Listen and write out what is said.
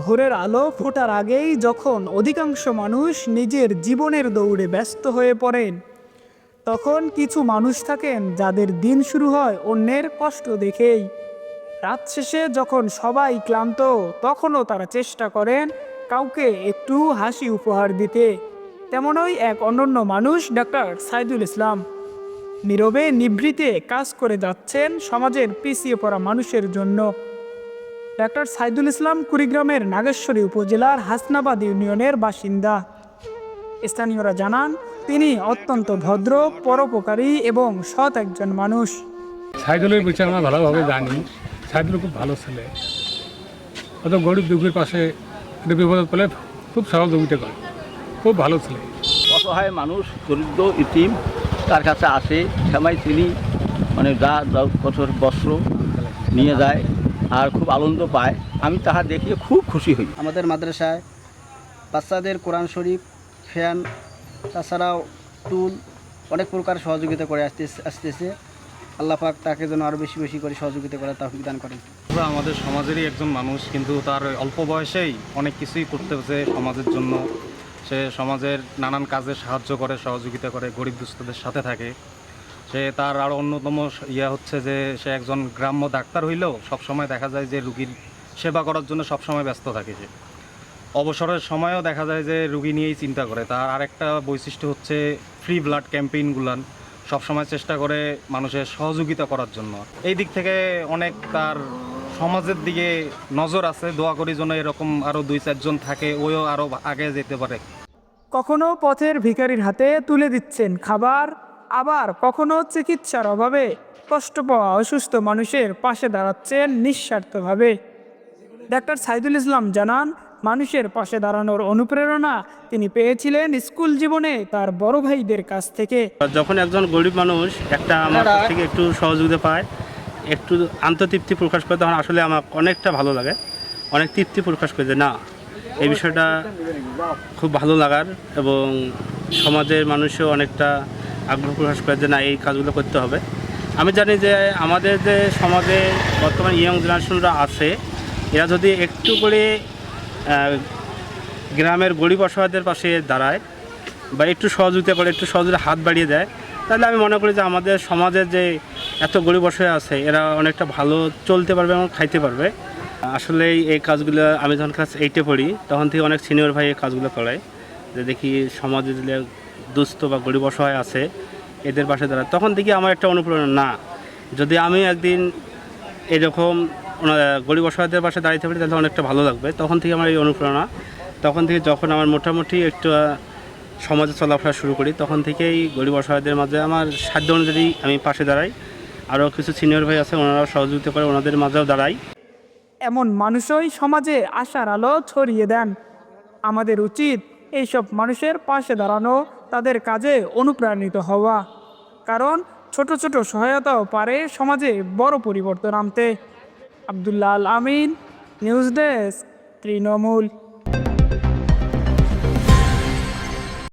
ভোরের আলো ফোটার আগেই যখন অধিকাংশ মানুষ নিজের জীবনের দৌড়ে ব্যস্ত হয়ে পড়েন, তখন কিছু মানুষ থাকেন যাদের দিন শুরু হয় অন্যের কষ্ট দেখেই। রাত শেষে যখন সবাই ক্লান্ত, তখনও তারা চেষ্টা করেন কাউকে একটু হাসি উপহার দিতে। তেমনই এক অনন্য মানুষ ডাক্তার সাইদুল ইসলাম। নীরবে নিভৃতে কাজ করে যাচ্ছেন সমাজের পিছিয়ে পড়া মানুষের জন্য। ডাক্তার সাইদুল ইসলাম কুড়িগ্রামের নাগেশ্বরী উপজেলার হাসনাবাদ ইউনিয়নের বাসিন্দা। স্থানীয়রা জানান তিনি অত্যন্ত ভদ্র পরোপকারী এবং সৎ একজন মানুষ। সাইদুলের বিষয়ে আমরা ভালোভাবে জানি। সাইদুল খুব ভালো ছেলে। অত গরিব দুঃখের পাশে একটা বিপদ পেলে খুব সহযোগিতা করে। খুব ভালো ছেলে। অসহায় মানুষ দরিদ্র ইতিম তার কাছে আসে সেমাই তিনি মানে যা বছর বস্ত্র নিয়ে যায়। আর খুব আনন্দ পায়। আমি তাহা দেখিয়ে খুব খুশি হই। আমাদের মাদ্রাসায় বাচ্চাদের কোরআন শরীফ ফ্যান তাছাড়াও টুল অনেক প্রকার সহযোগিতা করে আসতে আসতেছে। আল্লাহ পাক তাকে যেন আরও বেশি বেশি করে সহযোগিতা করার তৌফিক দান করেন। আমরা আমাদের সমাজেরই একজন মানুষ কিন্তু তার অল্প বয়সেই অনেক কিছুই করতেছে সমাজের জন্য। সে সমাজের নানান কাজে সাহায্য করে সহযোগিতা করে গরিব দুস্থদের সাথে থাকে। সে তার আরও অন্যতম ইয়ে হচ্ছে যে সে একজন গ্রাম্য ডাক্তার হইলেও সবসময় দেখা যায় যে রুগীর সেবা করার জন্য সবসময় ব্যস্ত থাকে সে। অবসরের সময়ও দেখা যায় যে রুগী নিয়েই চিন্তা করে। তার আরেকটা বৈশিষ্ট্য হচ্ছে ফ্রি ব্লাড ক্যাম্পেইনগুলান সবসময় চেষ্টা করে মানুষের সহযোগিতা করার জন্য। এই দিক থেকে অনেক তার সমাজের দিকে নজর আছে। দোয়া করি যেন এরকম আরও দুই চারজন থাকে ওও আরও আগে যেতে পারে। কখনো পথের ভিখারির হাতে তুলে দিচ্ছেন খাবার আবার কখনো চিকিৎসার অভাবে কষ্ট পাওয়া অসুস্থ মানুষের পাশে দাঁড়াচ্ছেন নিঃস্বার্থভাবে। ডাক্তার সাইদুল ইসলাম জানান, মানুষের পাশে দাঁড়ানোর অনুপ্রেরণা তিনি পেয়েছিলেন স্কুল জীবনে তার বড় ভাইদের কাছ থেকে। যখন একজন গরিব মানুষ একটা আমার থেকে একটু সহযোগিতা পায়, একটু আন্ততৃপ্তি প্রকাশ করে, তখন আসলে আমার অনেকটা ভালো লাগে। অনেক তৃপ্তি প্রকাশ করে না, এই বিষয়টা খুব ভালো লাগার এবং সমাজের মানুষও অনেকটা আগ্রহ প্রকাশ করে যে না, এই কাজগুলো করতে হবে। আমি জানি যে আমাদের যে সমাজে বর্তমান ইয়ং জেনারেশনরা আছে, এরা যদি একটু করে গ্রামের গরিব অসহায়দের পাশে দাঁড়ায় বা একটু সহযোগিতা করে, একটু সহযোগিতা হাত বাড়িয়ে দেয়, তাহলে আমি মনে করি যে আমাদের সমাজের যে এত গরিব অসহায় আছে, এরা অনেকটা ভালো চলতে পারবে এবং খাইতে পারবে। আসলে এই কাজগুলো আমি যখন ক্লাস এইটে পড়ি, তখন থেকে অনেক সিনিয়র ভাই এই কাজগুলো করায়, যে দেখি সমাজে দুস্থ বা গরিব অসহায় আছে, এদের পাশে দাঁড়ায়। তখন থেকে আমার একটা অনুপ্রেরণা, না, যদি আমি একদিন এরকম গরিব অসহায়দের পাশে দাঁড়াইতে পারি তাহলে অনেকটা ভালো লাগবে। তখন থেকে আমার এই অনুপ্রেরণা। তখন থেকে যখন আমার মোটামুটি একটু সমাজে চলাফেরা শুরু করি, তখন থেকেই গরিব অসহায়দের মাঝে আমার সাধ্য অনুযায়ী আমি পাশে দাঁড়াই। আরও কিছু সিনিয়র ভাই আছে, ওনারাও সহযোগিতা করে, ওনাদের মাঝেও দাঁড়াই। এমন মানুষই সমাজে আশার আলো ছড়িয়ে দেন। আমাদের উচিত এইসব মানুষের পাশে দাঁড়ানো তাদের কাজে অনুপ্রাণিত হওয়া। কারণ ছোট ছোট সহায়তাও পারে সমাজে বড় পরিবর্তন আনতে। Abdullah Al Amin, news desk, Trinamool.